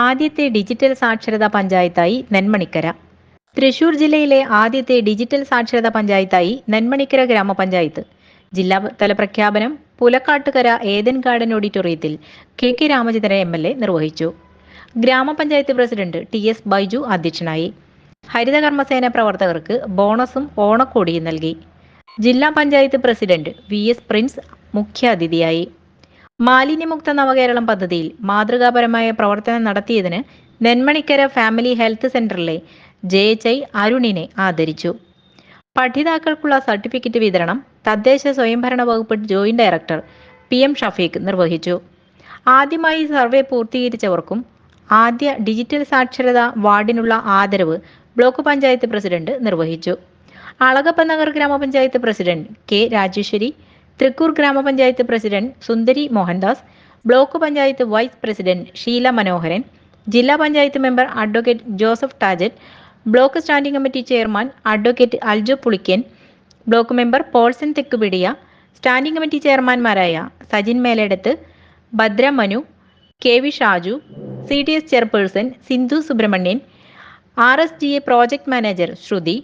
ആദ്യത്തെ ഡിജിറ്റൽ സാക്ഷരതാ പഞ്ചായത്തായി നെന്മണിക്കര. തൃശൂർ ജില്ലയിലെ ആദ്യത്തെ ഡിജിറ്റൽ സാക്ഷരതാ പഞ്ചായത്തായി നെന്മണിക്കര ഗ്രാമപഞ്ചായത്ത്. ജില്ലാതല പ്രഖ്യാപനം പുലക്കാട്ടുകര ഏതൻ ഗാർഡൻ ഓഡിറ്റോറിയത്തിൽ K K Ramachandran M L A നിർവഹിച്ചു. ഗ്രാമപഞ്ചായത്ത് പ്രസിഡന്റ് ടി എസ് ബൈജു അധ്യക്ഷനായി. ഹരിതകർമ്മസേന പ്രവർത്തകർക്ക് ബോണസും ഓണക്കോടിയും നൽകി. ജില്ലാ panchayat president V S Prince മുഖ്യാതിഥിയായി. മാലിന്യമുക്ത നവകേരളം പദ്ധതിയിൽ മാതൃകാപരമായ പ്രവർത്തനം നടത്തിയതിന് നെന്മണിക്കര ഫാമിലി ഹെൽത്ത് സെന്ററിലെ ജെ എച്ച് ഐ അരുണിനെ ആദരിച്ചു. പഠിതാക്കൾക്കുള്ള സർട്ടിഫിക്കറ്റ് വിതരണം തദ്ദേശ സ്വയംഭരണ വകുപ്പ് joint director P M Shafeeq നിർവഹിച്ചു. ആദ്യമായി സർവേ പൂർത്തീകരിച്ചവർക്കും ആദ്യ ഡിജിറ്റൽ സാക്ഷരത വാർഡിനുള്ള ആദരവ് ബ്ലോക്ക് പഞ്ചായത്ത് പ്രസിഡന്റ് നിർവഹിച്ചു. അളകപ്പനഗർ ഗ്രാമപഞ്ചായത്ത് പ്രസിഡന്റ് കെ രാജേശ്വരി തൃക്കൂർ ഗ്രാമപഞ്ചായത്ത് president Sundari Mohandas block panchayat vice president Sheela Manoharan ജില്ലാ panchayat member advocate Joseph Tajet block standing committee chairman advocate Aljo Pulikkan block member Polson Thekkupidiya standing committee ചെയർമാൻമാരായ Sajin Meledath Bhadra Manu K V Shaju C D S chairperson Sindhu Subramanian R S G A project manager Sruthi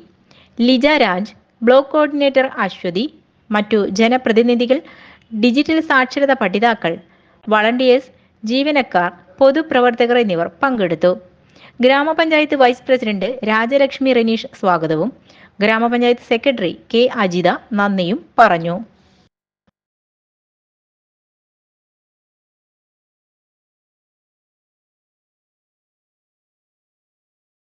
Lija Raj block coordinator Aswathy മറ്റു ജനപ്രതിനിധികൾ digital സാക്ഷരത പഠിതാക്കൾ volunteers ജീവനക്കാർ പൊതുപ്രവർത്തകർ എന്നിവർ പങ്കെടുത്തു. ഗ്രാമപഞ്ചായത്ത് vice president Rajalakshmi Ranish സ്വാഗതവും ഗ്രാമപഞ്ചായത്ത് സെക്രട്ടറി കെ അജിത നന്ദിയും പറഞ്ഞു.